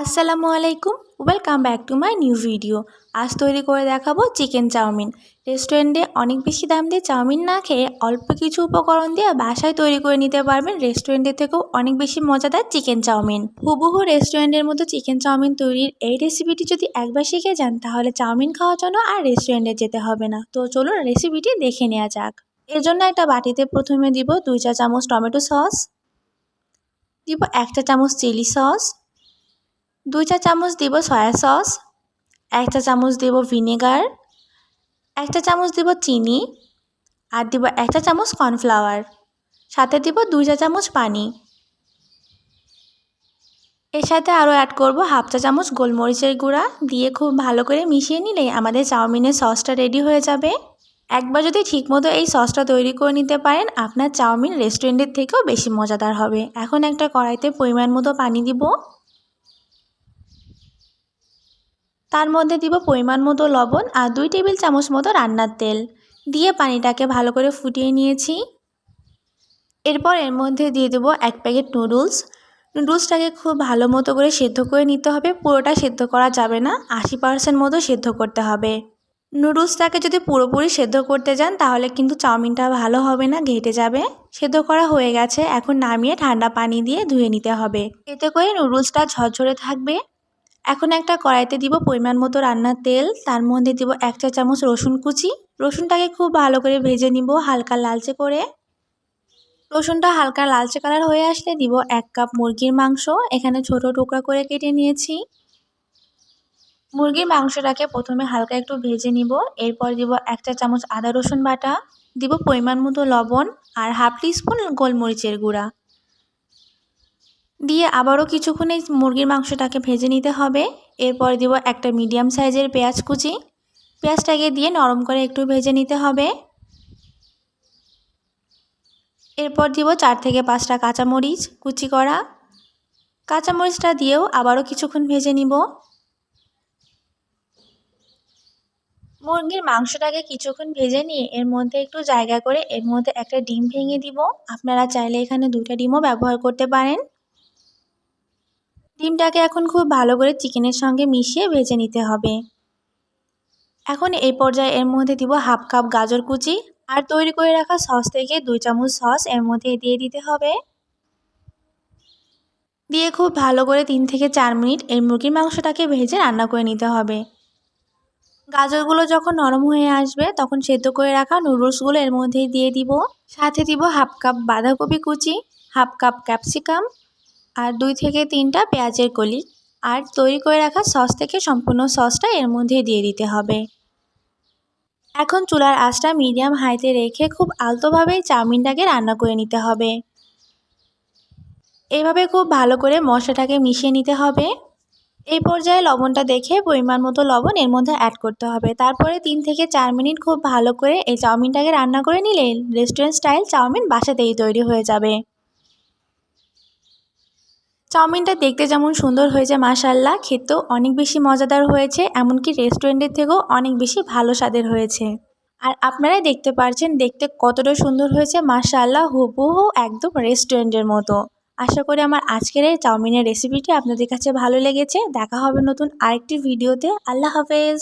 আসসালামু আলাইকুম welcome back to my new video আজ তৈরি করে দেখাবো চিকেন চাউমিন। রেস্টুরেন্টে অনেক বেশি দাম দিয়ে চাউমিন না খেয়ে অল্প কিছু উপকরণ দিয়ে বাসায় তৈরি করে নিতে পারবেন রেস্টুরেন্টের থেকেও অনেক বেশি মজাদার চিকেন চাউমিন। হুবহু রেস্টুরেন্টের মতো চিকেন চাউমিন তৈরির এই রেসিপিটি যদি একবার শিখে যান, তাহলে চাউমিন খাওয়ার জন্য আর রেস্টুরেন্টে যেতে হবে না। তো চলুন রেসিপিটি দেখে নেওয়া যাক। এর জন্য একটা বাটিতে প্রথমে দিব দুই চা চামচ টমেটো সস, দিব একটা চামচ চিলি সস দুই চা চামচ দিব সয়া সস এক চা চামচ দেব ভিনেগার এক চা চামচ দিব চিনি, আর দিব এক চা চামচ কর্নফ্লাওয়ার সাথে দিব দুই চা চামচ পানি। এর সাথে আরও অ্যাড করব হাফ চা চামচ গোলমরিচের গুঁড়া, দিয়ে খুব ভালো করে মিশিয়ে নিলেই আমাদের চাউমিনের সসটা রেডি হয়ে যাবে। একবার যদি ঠিকমতো এই সসটা তৈরি করে নিতে পারেন, আপনার চাউমিন রেস্টুরেন্টের থেকেও বেশি মজাদার হবে। এখন একটা কড়াইতে পরিমাণ মতো পানি দিব। তার মধ্যে দিব পরিমাণ মতো লবণ আর দুই টেবিল চামচ মতো রান্নার তেল। দিয়ে পানিটাকে ভালো করে ফুটিয়ে নিয়েছি। এরপর এর মধ্যে দিয়ে দেবো এক প্যাকেট নুডলস। নুডলসটাকে খুব ভালো মতো করে সেদ্ধ করে নিতে হবে। পুরোটা সেদ্ধ করা যাবে না। আশি পার্সেন্ট মতো সেদ্ধ করতে হবে। নুডলসটাকে যদি পুরোপুরি সেদ্ধ করতে যান, তাহলে কিন্তু চাউমিনটা ভালো হবে না, ঘেটে যাবে। সেদ্ধ করা হয়ে গেছে। এখন নামিয়ে ঠান্ডা পানি দিয়ে ধুয়ে নিতে হবে। এতে করে নুডলসটা ঝরঝরে থাকবে। এখন একটা কড়াইতে দিব পরিমাণ মতো রান্নার তেল, তার মধ্যে দিব এক চা চামচ রসুন কুচি। রসুনটাকে খুব ভালো করে ভেজে নিব হালকা লালচে করে। রসুনটা হালকা লালচে কালার হয়ে আসলে দিব এক কাপ মুরগির মাংস, এখানে ছোট টুকরা করে কেটে নিয়েছি। মুরগির মাংসটাকে প্রথমে হালকা একটু ভেজে নিব, এরপর দিব এক চা চামচ আদা রসুন বাটা, দিব পরিমাণ মতো লবণ আর হাফ টি স্পুন গোলমরিচের গুঁড়া। দিয়ে আবারও কিছুক্ষণ এই মুরগির মাংসটাকে ভেজে নিতে হবে। এরপর দিব একটা মিডিয়াম সাইজের পেঁয়াজ কুচি। পেঁয়াজটাকে দিয়ে নরম করে একটু ভেজে নিতে হবে। এরপর দিব চার থেকে পাঁচটা কাঁচামরিচ কুচি করা। কাঁচামরিচটা দিয়েও আবারও কিছুক্ষণ ভেজে নিব। মুরগির মাংসটাকে কিছুক্ষণ ভেজে নিয়ে এর মধ্যে একটু জায়গা করে এর মধ্যে একটা ডিম ভেঙে দিব। আপনারা চাইলে এখানে দুটা ডিমও ব্যবহার করতে পারেন। ডিমটাকে এখন খুব ভালো করে চিকেনের সঙ্গে মিশিয়ে ভেজে নিতে হবে। এখন এই পর্যায়ে এর মধ্যে দিব হাফ কাপ গাজর কুচি আর তৈরি করে রাখা সস থেকে দুই চামচ সস এর মধ্যে দিয়ে দিতে হবে। দিয়ে খুব ভালো করে তিন থেকে চার মিনিট এই মুরগির মাংসটাকে ভেজে রান্না করে নিতে হবে। গাজরগুলো যখন নরম হয়ে আসবে তখন সেদ্ধ করে রাখা নুডলসগুলো এর মধ্যেই দিয়ে দিব। সাথে দিব হাফ কাপ বাঁধাকপি কুচি, হাফ কাপ ক্যাপসিকাম আর দুই থেকে তিনটা পেঁয়াজের কলি। আর তৈরি করে রাখা সস থেকে সম্পূর্ণ সসটা এর মধ্যে দিয়ে দিতে হবে। এখন চুলার আঁচটা মিডিয়াম হাইতে রেখে খুব আলতোভাবে চাউমিনটাকে রান্না করে নিতে হবে। এভাবে খুব ভালো করে মশলাটাকে মিশিয়ে নিতে হবে। এই পর্যায়ে লবণটা দেখে পরিমাণ মতো লবণ এর মধ্যে অ্যাড করতে হবে। তারপরে তিন থেকে চার মিনিট খুব ভালো করে এই চাউমিনটাকে রান্না করে নিলে রেস্টুরেন্ট স্টাইল চাউমিন বাসাতেই তৈরি হয়ে যাবে। চাউমিনটা দেখতে যেমন সুন্দর হয়েছে মাশাল্লাহ খেতেও অনেক বেশি মজাদার হয়েছে, এমনকি রেস্টুরেন্টের থেকেও অনেক বেশি ভালো স্বাদের হয়েছে। আর আপনারাই দেখতে পারছেন, দেখতে কতটা সুন্দর হয়েছে মাশাল্লাহ হুবহু একদম রেস্টুরেন্টের মতো। আশা করি আমার আজকের এই চাউমিনের রেসিপিটি আপনাদের কাছে ভালো লেগেছে। দেখা হবে নতুন আরেকটি ভিডিওতে। আল্লাহ হাফেজ।